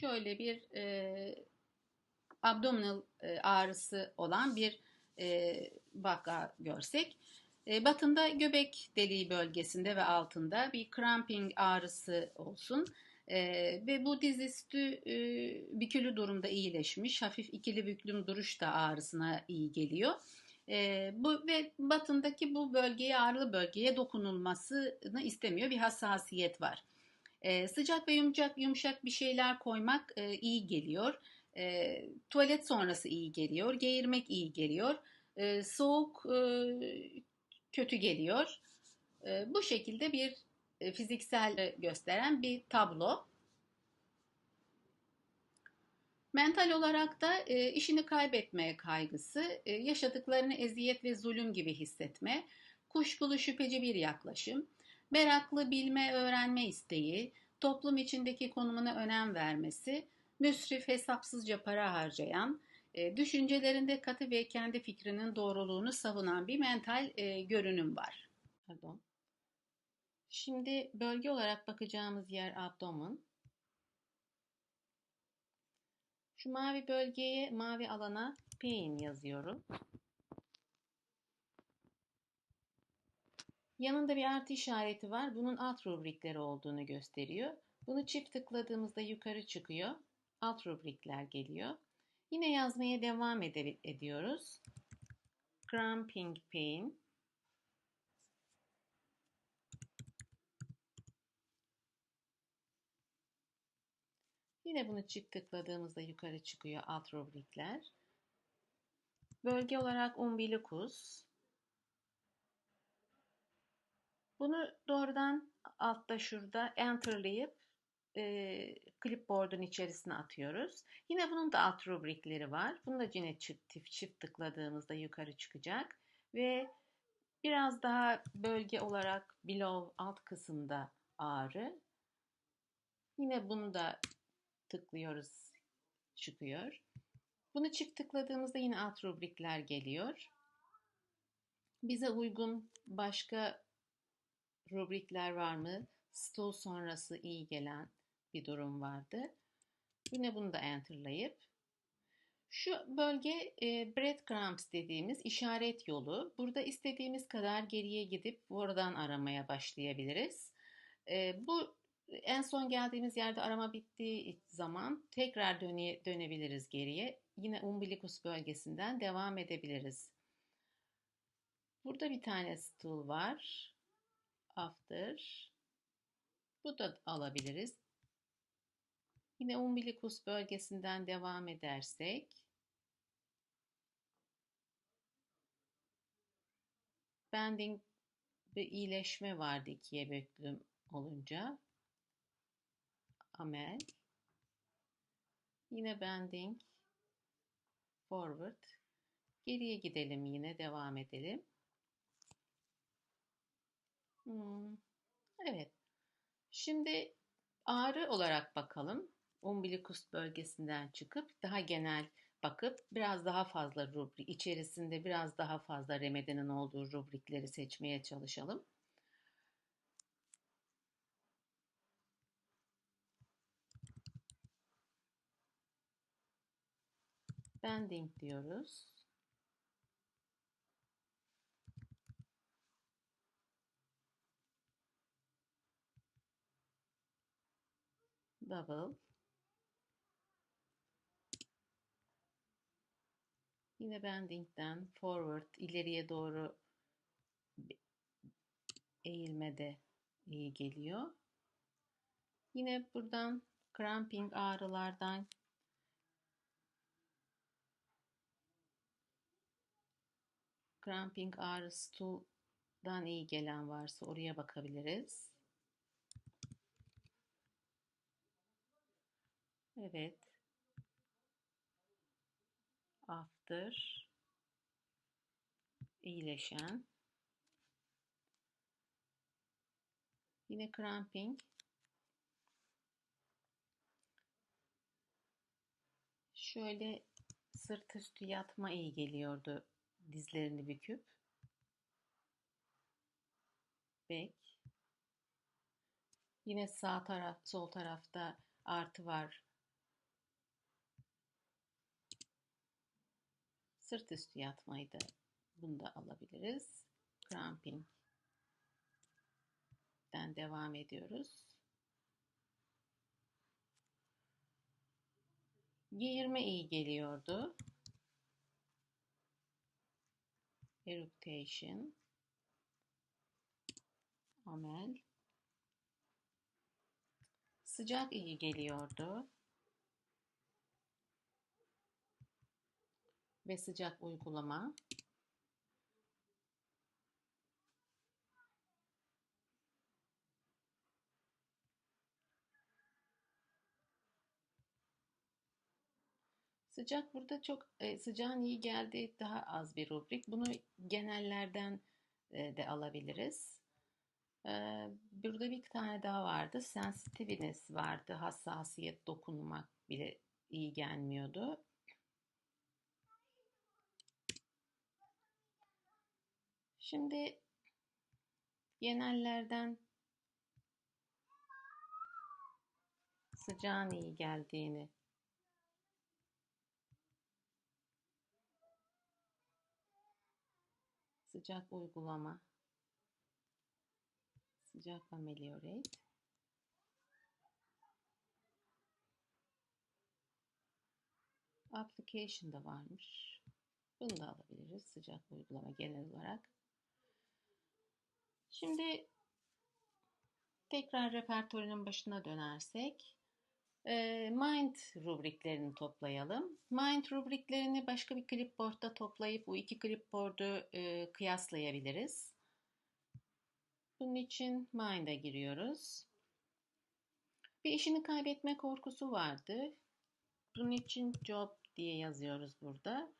şöyle bir e, abdominal e, ağrısı olan bir e, vaka görsek. E, batında göbek deliği bölgesinde ve altında bir cramping ağrısı olsun. E, ve bu dizüstü e, bükülü durumda iyileşmiş. Hafif ikili büklüm duruş da ağrısına iyi geliyor. E, bu ve batındaki bu bölgeye ağrılı bölgeye dokunulmasını istemiyor bir hassasiyet var. E, sıcak ve yumuşak yumuşak bir şeyler koymak e, iyi geliyor. E, tuvalet sonrası iyi geliyor. Geğirmek iyi geliyor. E, soğuk e, kötü geliyor. E, bu şekilde bir e, fiziksel gösteren bir tablo. Mental olarak da e, işini kaybetmeye kaygısı, e, yaşadıklarını eziyet ve zulüm gibi hissetme, kuşkulu şüpheci bir yaklaşım, meraklı bilme, öğrenme isteği, toplum içindeki konumuna önem vermesi, müsrif, hesapsızca para harcayan, e, düşüncelerinde katı ve kendi fikrinin doğruluğunu savunan bir mental e, görünüm var. Pardon. Şimdi bölge olarak bakacağımız yer abdomen. Şu mavi bölgeye, mavi alana pain yazıyorum. Yanında bir artı işareti var. Bunun alt rubrikleri olduğunu gösteriyor. Bunu çift tıkladığımızda yukarı çıkıyor. Alt rubrikler geliyor. Yine yazmaya devam ed ediyoruz. Cramping pain. Yine bunu çift tıkladığımızda yukarı çıkıyor alt rubrikler. Bölge olarak umbilikus. Bunu doğrudan altta şurada enterlayıp e, clipboard'un içerisine atıyoruz. Yine bunun da alt rubrikleri var. Bunu da yine çift, çift tıkladığımızda yukarı çıkacak. Ve biraz daha bölge olarak below alt kısımda ağrı. Yine bunu da tıklıyoruz çıkıyor. Bunu çift tıkladığımızda yine alt rubrikler geliyor. Bize uygun başka rubrikler var mı? Stool sonrası iyi gelen bir durum vardı. Yine bunu da enterlayıp şu bölge e, breadcrumbs dediğimiz işaret yolu. Burada istediğimiz kadar geriye gidip oradan aramaya başlayabiliriz. E, bu en son geldiğimiz yerde arama bittiği zaman tekrar döne, dönebiliriz geriye. Yine umbilikus bölgesinden devam edebiliriz. Burada bir tane stool var. After. Bu da alabiliriz. Yine umbilikus bölgesinden devam edersek bending ve iyileşme vardı ikiye bölüm olunca. Amel. Yine bending forward. Geriye gidelim yine devam edelim. Evet. Şimdi ağrı olarak bakalım umbilikus bölgesinden çıkıp daha genel bakıp biraz daha fazla rubrik içerisinde biraz daha fazla remedinin olduğu rubrikleri seçmeye çalışalım. Bending diyoruz. Double. Yine bending'den forward ileriye doğru eğilme de iyi geliyor. Yine buradan cramping ağrılardan cramping ağrı stool'dan iyi gelen varsa oraya bakabiliriz. Evet. After. İyileşen. Yine cramping. Şöyle sırt üstü yatma iyi geliyordu. Dizlerini büküp. Back yine sağ taraf sol tarafta artı var Sırt üstü yatmayı da bunu da alabiliriz. Cramping den devam ediyoruz. Geğirme iyi geliyordu. Eructation. Amel. Sıcak iyi geliyordu. Ve sıcak uygulama. Sıcak burada çok e, sıcağın iyi geldiği daha az bir rubrik. Bunu genellerden e, de alabiliriz. E, burada bir tane daha vardı. Sensitiveness vardı. Hassasiyet, dokunmak bile iyi gelmiyordu. Şimdi genellerden sıcağın iyi geldiğini sıcak uygulama sıcak ameliorate application da varmış. Bunu da alabiliriz. Sıcak uygulama genel olarak. Şimdi tekrar repertuarının başına dönersek Mind rubriklerini toplayalım. Mind rubriklerini başka bir clipboard'da toplayıp bu iki clipboard'u e, kıyaslayabiliriz. Bunun için Mind'a giriyoruz. Bir işini kaybetme korkusu vardı. Bunun için Job diye yazıyoruz burada.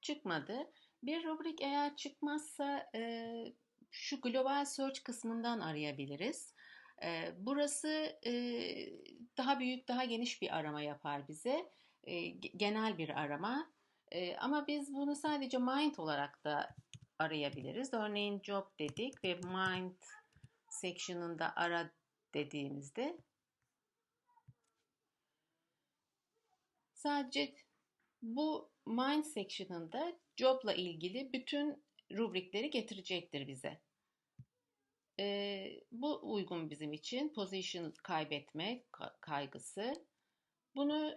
Çıkmadı. Bir rubrik eğer çıkmazsa e, şu Global Search kısmından arayabiliriz. Burası daha büyük, daha geniş bir arama yapar bize. Genel bir arama. Ama biz bunu sadece mind olarak da arayabiliriz. Örneğin job dedik ve mind section'ında ara dediğimizde sadece bu mind section'ında job'la ilgili bütün rubrikleri getirecektir bize. E, bu uygun bizim için. Position kaybetme kaygısı. Bunu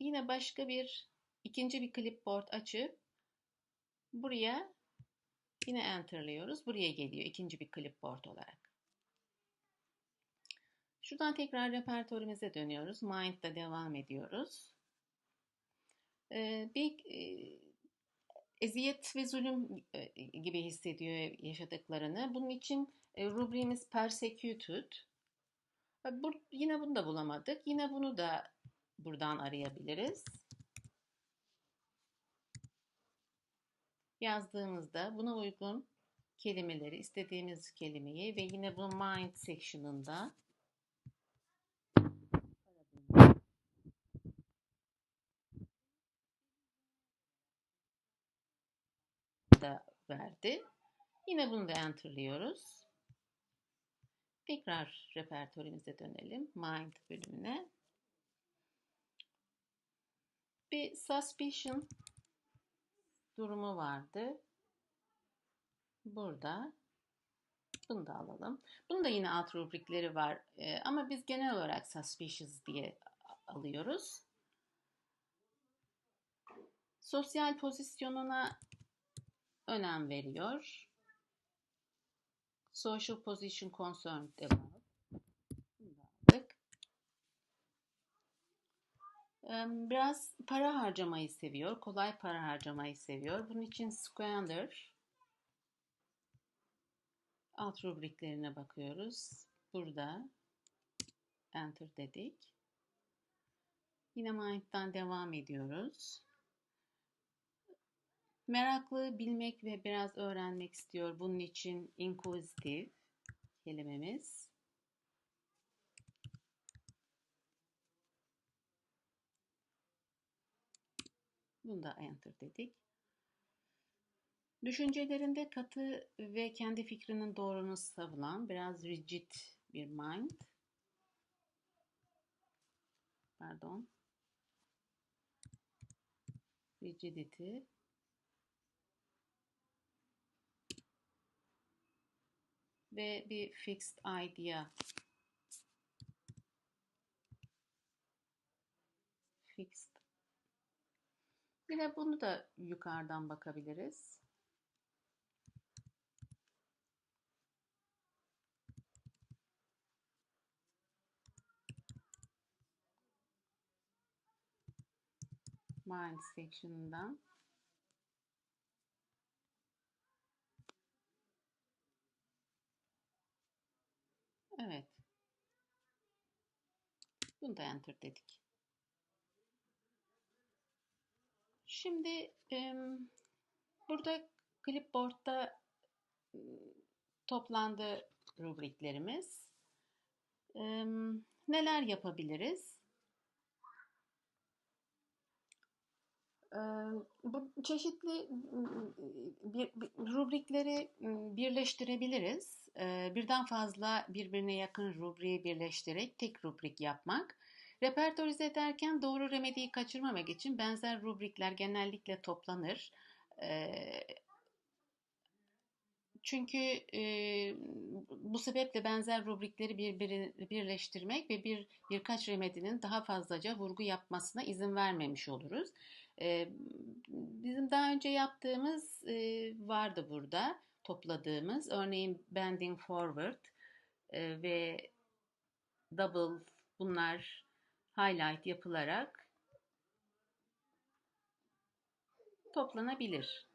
yine başka bir ikinci bir clipboard açıp buraya yine enterlıyoruz. Buraya geliyor ikinci bir clipboard olarak. Şuradan tekrar repertuarımıza dönüyoruz. Mind'da devam ediyoruz. Ee, bir e, eziyet ve zulüm gibi hissediyor yaşadıklarını. Bunun için e, rubriğimiz persecuted. E, bu, yine bunu da bulamadık. Yine bunu da buradan arayabiliriz. Yazdığımızda buna uygun kelimeleri, istediğimiz kelimeyi ve yine bu mind section'ında da verdi. Yine bunu da enterliyoruz. Tekrar repertuarımıza dönelim. Mind bölümüne. Bir suspicion durumu vardı. Burada. Bunu da alalım. Bunun da yine alt rubrikleri var. Ee, ama biz genel olarak suspicious diye alıyoruz. Sosyal pozisyonuna önem veriyor. Social position about. aldık. Biraz para harcamayı seviyor. Kolay para harcamayı seviyor. Bunun için squander alt rubriklerine bakıyoruz. Burada enter dedik. Yine mind'dan devam ediyoruz. Meraklı, bilmek ve biraz öğrenmek istiyor. Bunun için inquisitive kelimemiz. Bunu da enter dedik. Düşüncelerinde katı ve kendi fikrinin doğrunu savunan biraz rigid bir mind. Pardon. Rigidity ve bir fixed idea. Fixed. Yine bunu da yukarıdan bakabiliriz. Mind section'ından Evet. Bunu da enter dedik. Şimdi e, burada clipboard'da e, toplandı rubriklerimiz. E, neler yapabiliriz? Bu çeşitli bir, bir, rubrikleri birleştirebiliriz. Birden fazla birbirine yakın rubriği birleştirerek tek rubrik yapmak. Repertorize ederken doğru remediyi kaçırmamak için benzer rubrikler genellikle toplanır. çünkü bu sebeple benzer rubrikleri birbiri, birleştirmek ve bir birkaç remedinin daha fazlaca vurgu yapmasına izin vermemiş oluruz. Bizim daha önce yaptığımız vardı burada topladığımız. Örneğin bending forward ve double bunlar highlight yapılarak toplanabilir.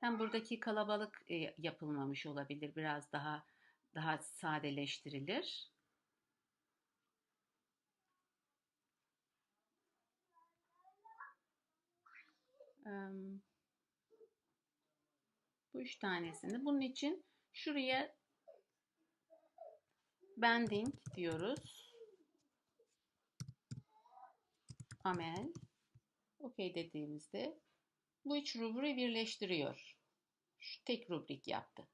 Hem buradaki kalabalık e, yapılmamış olabilir. Biraz daha daha sadeleştirilir. Bu üç tanesini. Bunun için şuraya bending diyoruz. amel okey dediğimizde bu üç rubriği birleştiriyor. Şu tek rubrik yaptı.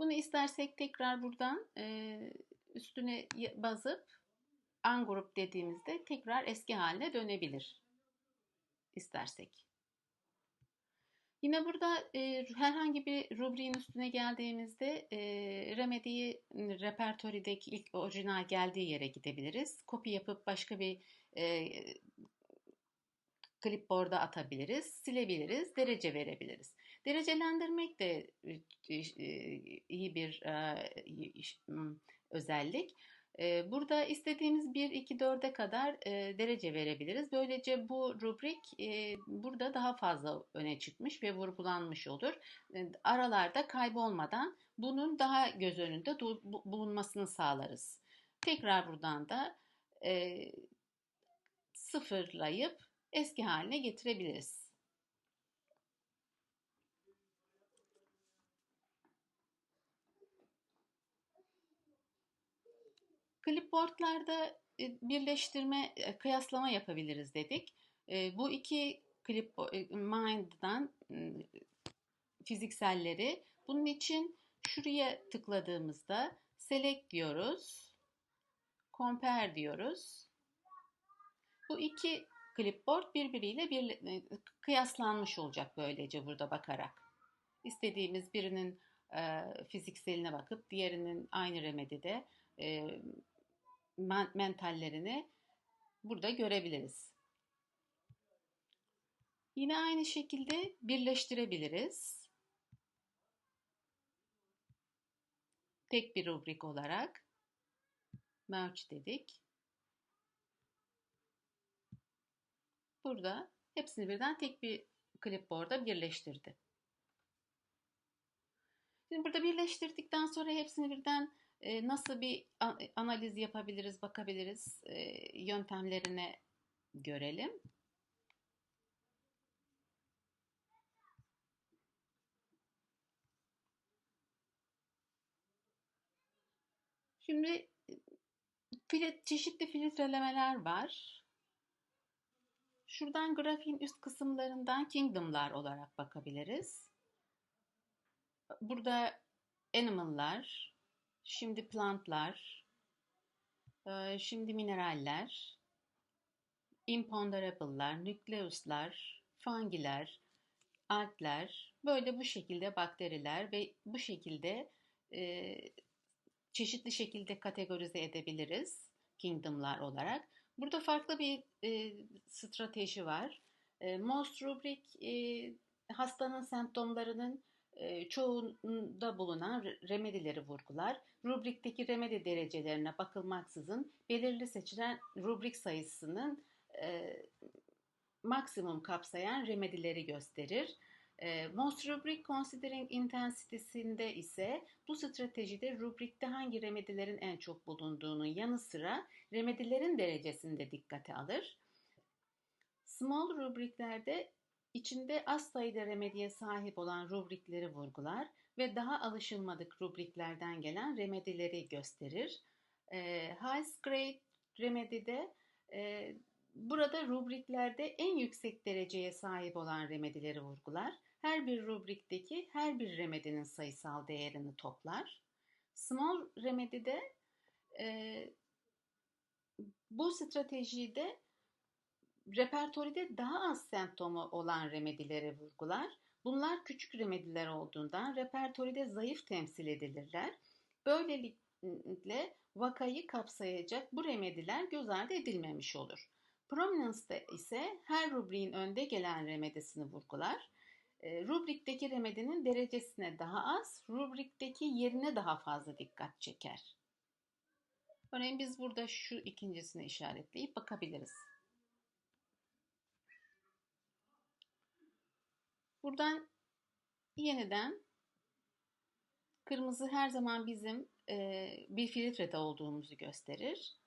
Bunu istersek tekrar buradan e, üstüne basıp ungroup dediğimizde tekrar eski haline dönebilir istersek. Yine burada e, herhangi bir rubriğin üstüne geldiğimizde e, Remedy'yi repertorideki ilk orijinal geldiği yere gidebiliriz. Kopya yapıp başka bir e, clipboard'a atabiliriz, silebiliriz, derece verebiliriz. Derecelendirmek de e, iyi bir özellik. Burada istediğimiz 1, 2, 4'e kadar derece verebiliriz. Böylece bu rubrik burada daha fazla öne çıkmış ve vurgulanmış olur. Aralarda kaybolmadan bunun daha göz önünde bulunmasını sağlarız. Tekrar buradan da sıfırlayıp eski haline getirebiliriz. Clipboardlarda e, birleştirme, e, kıyaslama yapabiliriz dedik. E, bu iki clip Mind'dan fizikselleri bunun için şuraya tıkladığımızda select diyoruz. Compare diyoruz. Bu iki clipboard birbiriyle bir, kıyaslanmış olacak böylece burada bakarak. İstediğimiz birinin e, fizikseline bakıp diğerinin aynı remedide e, mentallerini burada görebiliriz. Yine aynı şekilde birleştirebiliriz. Tek bir rubrik olarak merge dedik. Burada hepsini birden tek bir clipboard'a birleştirdi. Şimdi burada birleştirdikten sonra hepsini birden e, nasıl bir analiz yapabiliriz, bakabiliriz e, yöntemlerine görelim. Şimdi filit, çeşitli filtrelemeler var. Şuradan grafiğin üst kısımlarından kingdom'lar olarak bakabiliriz. Burada animal'lar, Şimdi plantlar, Ee, şimdi mineraller, imponderable'lar, nükleuslar, fungiler, algler, böyle bu şekilde bakteriler ve bu şekilde e, çeşitli şekilde kategorize edebiliriz kingdomlar olarak. Burada farklı bir e, strateji var. E, Most rubrik e, hastanın semptomlarının e, çoğunda bulunan remedileri vurgular. Rubrikteki remedi derecelerine bakılmaksızın belirli seçilen rubrik sayısının e, maksimum kapsayan remedileri gösterir. E, most rubric considering intensity'sinde ise bu stratejide rubrikte hangi remedilerin en çok bulunduğunun yanı sıra remedilerin derecesini de dikkate alır. Small rubriklerde içinde az sayıda remediye sahip olan rubrikleri vurgular ve daha alışılmadık rubriklerden gelen remedileri gösterir. E, high grade remedide e, burada rubriklerde en yüksek dereceye sahip olan remedileri vurgular. Her bir rubrikteki her bir remedinin sayısal değerini toplar. Small remedide e, bu stratejide repertoride daha az semptomu olan remedileri vurgular. Bunlar küçük remediler olduğundan repertoride zayıf temsil edilirler. Böylelikle vakayı kapsayacak bu remediler göz ardı edilmemiş olur. Prominence'de ise her rubriğin önde gelen remedisini vurgular. E, rubrikteki remedinin derecesine daha az, rubrikteki yerine daha fazla dikkat çeker. Örneğin biz burada şu ikincisini işaretleyip bakabiliriz. Buradan yeniden kırmızı her zaman bizim e, bir filtrede olduğumuzu gösterir.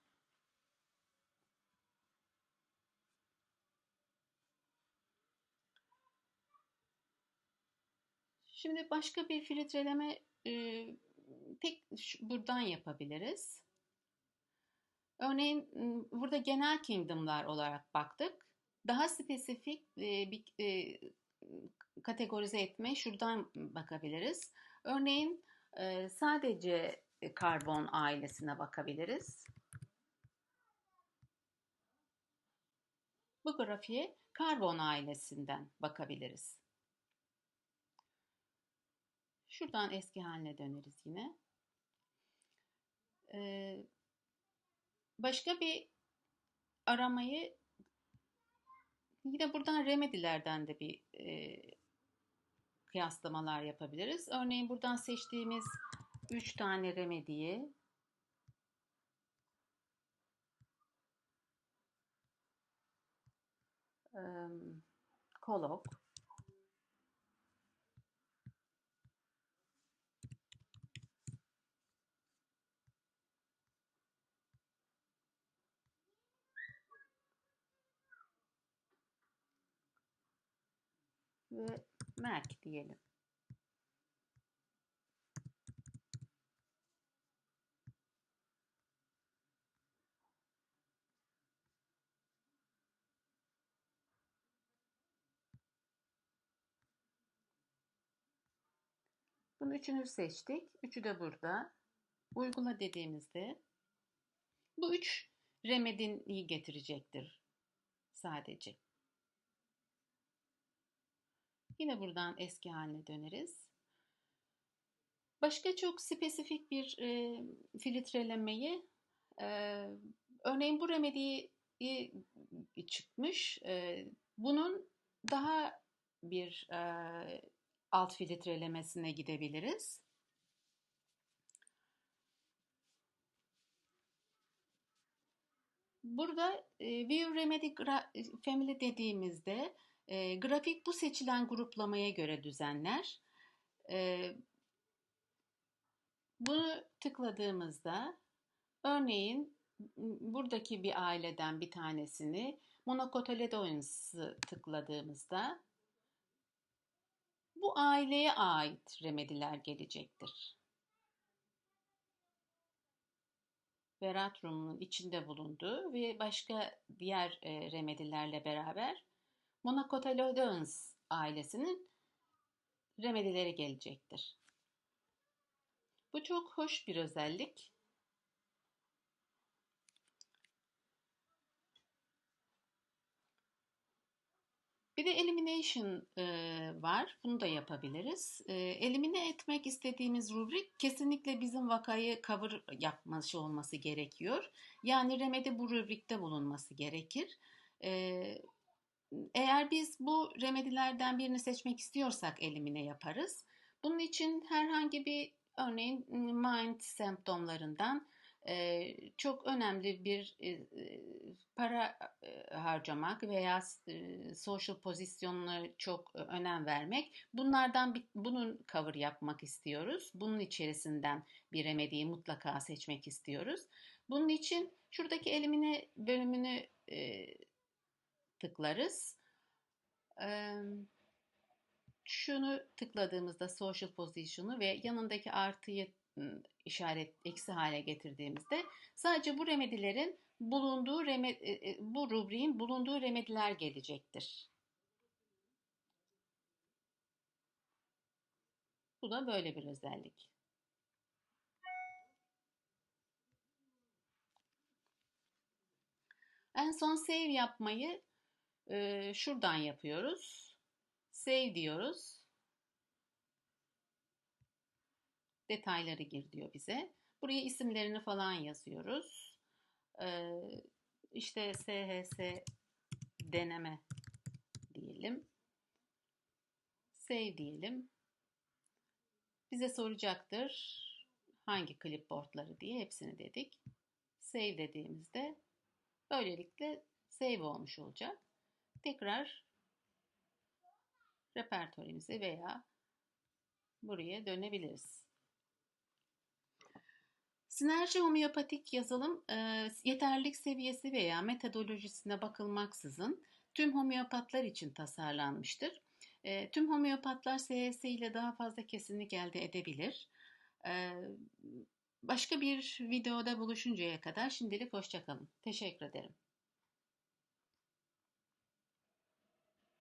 Şimdi başka bir filtreleme e, tek buradan yapabiliriz. Örneğin burada genel kingdomlar olarak baktık. Daha spesifik e, bir e, kategorize etme şuradan bakabiliriz. Örneğin e, sadece karbon ailesine bakabiliriz. Bu grafiğe karbon ailesinden bakabiliriz. Şuradan eski haline döneriz yine. Ee, başka bir aramayı yine buradan remedilerden de bir e, kıyaslamalar yapabiliriz. Örneğin buradan seçtiğimiz 3 tane remediyi um, kolok ve Merk diyelim. Bunu üçünü seçtik. Üçü de burada. Uygula dediğimizde bu üç remedin iyi getirecektir sadece. Yine buradan eski haline döneriz. Başka çok spesifik bir e, filtrelemeyi e, örneğin bu remediyi çıkmış. E, bunun daha bir e, alt filtrelemesine gidebiliriz. Burada e, View Remedy Family dediğimizde e, grafik bu seçilen gruplamaya göre düzenler. E, bunu tıkladığımızda örneğin buradaki bir aileden bir tanesini Monocotyledons'ı tıkladığımızda bu aileye ait remediler gelecektir. Veratrum'un içinde bulunduğu ve başka diğer e, remedilerle beraber Monocotyledons ailesinin remedileri gelecektir. Bu çok hoş bir özellik. Bir de elimination e, var. Bunu da yapabiliriz. E, elimine etmek istediğimiz rubrik kesinlikle bizim vakayı cover yapması olması gerekiyor. Yani remedi bu rubrikte bulunması gerekir. E, eğer biz bu remedilerden birini seçmek istiyorsak elimine yaparız. Bunun için herhangi bir örneğin mind semptomlarından e, çok önemli bir e, para e, harcamak veya social pozisyonuna çok önem vermek. Bunlardan bir, bunun cover yapmak istiyoruz. Bunun içerisinden bir remediyi mutlaka seçmek istiyoruz. Bunun için şuradaki elimine bölümünü tıklarız. E, şunu tıkladığımızda social position'u ve yanındaki artıyı işaret eksi hale getirdiğimizde sadece bu remedilerin bulunduğu remed, bu rubriğin bulunduğu remediler gelecektir. Bu da böyle bir özellik. En son save yapmayı e, şuradan yapıyoruz. Save diyoruz. detayları gir diyor bize. Buraya isimlerini falan yazıyoruz. Ee, işte SHS deneme diyelim. Save diyelim. Bize soracaktır hangi clipboardları diye hepsini dedik. Save dediğimizde böylelikle save olmuş olacak. Tekrar repertuarimize veya buraya dönebiliriz. Sinerji homeopatik yazılım e, yeterlilik seviyesi veya metodolojisine bakılmaksızın tüm homeopatlar için tasarlanmıştır. E, tüm homeopatlar SHS ile daha fazla kesinlik elde edebilir. E, başka bir videoda buluşuncaya kadar şimdilik hoşçakalın. Teşekkür ederim.